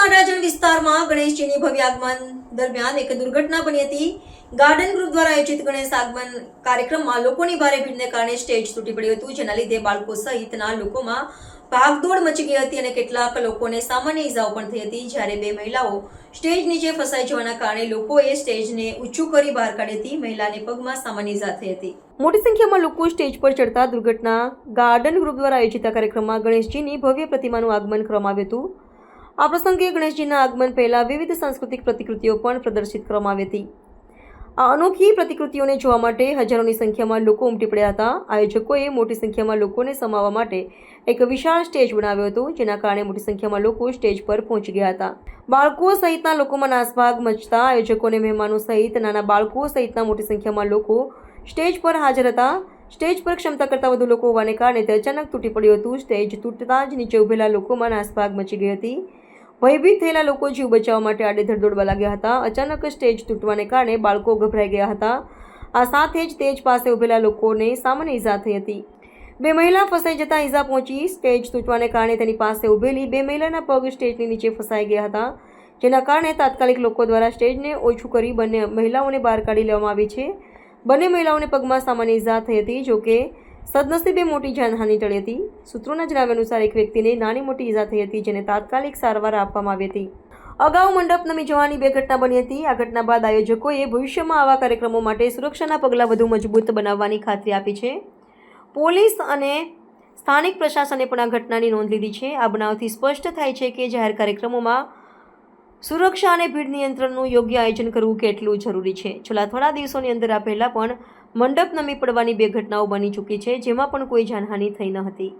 કાંડાજણ વિસ્તારમાં ગણેશજીની ભવ્ય આગમન દરમિયાન એક દુર્ઘટના બની હતી. ગાર્ડન ગ્રુપ દ્વારા આયોજિત ગણેશ આગમન કાર્યક્રમમાં લોકોની ભારે ભીડને કારણે સ્ટેજ તૂટી પડ્યું હતું, જેના લીધે બાળકો સહિતના લોકોમાં ભાગદોડ મચી ગઈ હતી અને કેટલાક લોકોને સામાન્ય ઈજાઓ પણ થઈ હતી. જ્યારે બે મહિલાઓ સ્ટેજ નીચે ફસાઈ જવાના કારણે લોકોએ સ્ટેજને ઊંચું કરી બહાર કાઢી હતી. મહિલાને પગમાં સામાન્ય ઈજા થઈ હતી. મોટી સંખ્યામાં લોકો સ્ટેજ પર ચડતા દુર્ઘટના ગાર્ડન ગ્રુપ દ્વારા આયોજિત કાર્યક્રમમાં ગણેશજીની ભવ્ય પ્રતિમાનું આગમન કરવામાં આવ્યું હતું. આ પ્રસંગે ગણેશજીના આગમન પહેલા વિવિધ સાંસ્કૃતિક પ્રતિકૃતિઓ પણ પ્રદર્શિત કરવામાં આવી હતી. આ અનોખી પ્રતિકૃતિઓને જોવા માટે હજારોની સંખ્યામાં લોકો ઉમટી પડ્યા હતા. આયોજકોએ મોટી સંખ્યામાં લોકોને સમાવવા માટે એક વિશાળ સ્ટેજ બનાવ્યો હતો, જેના કારણે મોટી સંખ્યામાં લોકો સ્ટેજ પર પહોંચી ગયા હતા. બાળકો સહિતના લોકોમાં નાસભાગ મચતા આયોજકોને મહેમાનો સહિત નાના બાળકો સહિતના મોટી સંખ્યામાં લોકો સ્ટેજ પર હાજર હતા. સ્ટેજ પર ક્ષમતા કરતાં વધુ લોકો હોવાને કારણે તે અચાનક તૂટી પડ્યું હતું. સ્ટેજ તૂટતા જ નીચે ઉભેલા લોકોમાં નાસભાગ મચી ગઈ હતી. ભયભીત થયેલા લોકો જીવ બચાવવા માટે આડેધડ દોડવા લાગ્યા હતા. અચાનક સ્ટેજ તૂટવાને કારણે બાળકો ગભરાઈ ગયા હતા. આ સાથે જ સ્ટેજ પાસે ઉભેલા લોકોને સામાન્ય ઈજા થઈ હતી. બે મહિલા ફસાઈ જતાં ઈજા પહોંચી. સ્ટેજ તૂટવાને કારણે તેની પાસે ઉભેલી બે મહિલાના પગ સ્ટેજની નીચે ફસાઈ ગયા હતા, જેના કારણે તાત્કાલિક લોકો દ્વારા સ્ટેજને ઓછું કરી બંને મહિલાઓને બહાર કાઢી લેવામાં આવી છે. બંને મહિલાઓને પગમાં સામાન્ય ઈજા થઈ હતી, જોકે સદનસીબે મોટી જાનહાનિ ટળી હતી. સૂત્રોના જણાવ્યા અનુસાર એક વ્યક્તિને નાની મોટી ઈજા થઈ હતી જેને તાત્કાલિક સારવાર આપવામાં આવી હતી. અગાઉ મંડપ નમી જવાની બે ઘટના બની હતી. આ ઘટના બાદ આયોજકોએ ભવિષ્યમાં આવા કાર્યક્રમો માટે સુરક્ષાના પગલાં વધુ મજબૂત બનાવવાની ખાતરી આપી છે. પોલીસ અને સ્થાનિક પ્રશાસને પણ આ ઘટનાની નોંધ લીધી છે. આ બનાવથી સ્પષ્ટ થાય છે કે જાહેર કાર્યક્રમોમાં સુરક્ષા અને ભીડ નિયંત્રણનું યોગ્ય આયોજન કરવું કેટલું જરૂરી છે? છેલ્લા થોડા દિવસોની અંદર આ પહેલાં પણ મંડપ નમી પડવાની બે ઘટનાઓ બની ચૂકી છે, જેમાં પણ કોઈ જાનહાનિ થઈ ન હતી.